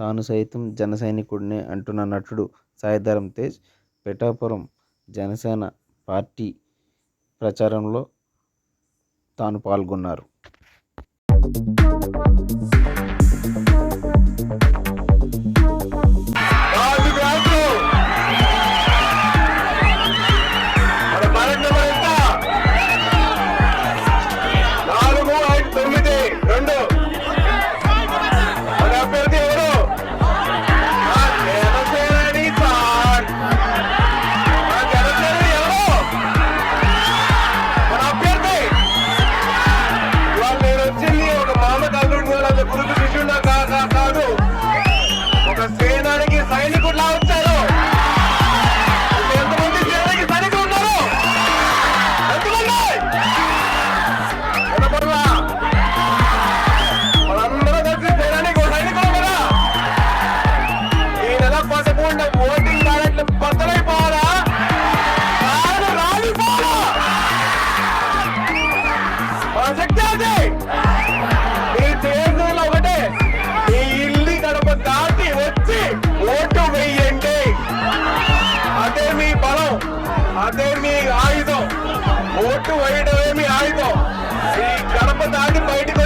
తాను సైతం జనసైనికుడినే అంటున్న నటుడు సాయిధరం తేజ్ పిఠాపురం జనసేన పార్టీ ప్రచారంలో తాను పాల్గొన్నారు. అదే మీ ఆయుధం. ఓటు వేయడమే మీ ఆయుధం. ఈ కడప దాటి బయటకు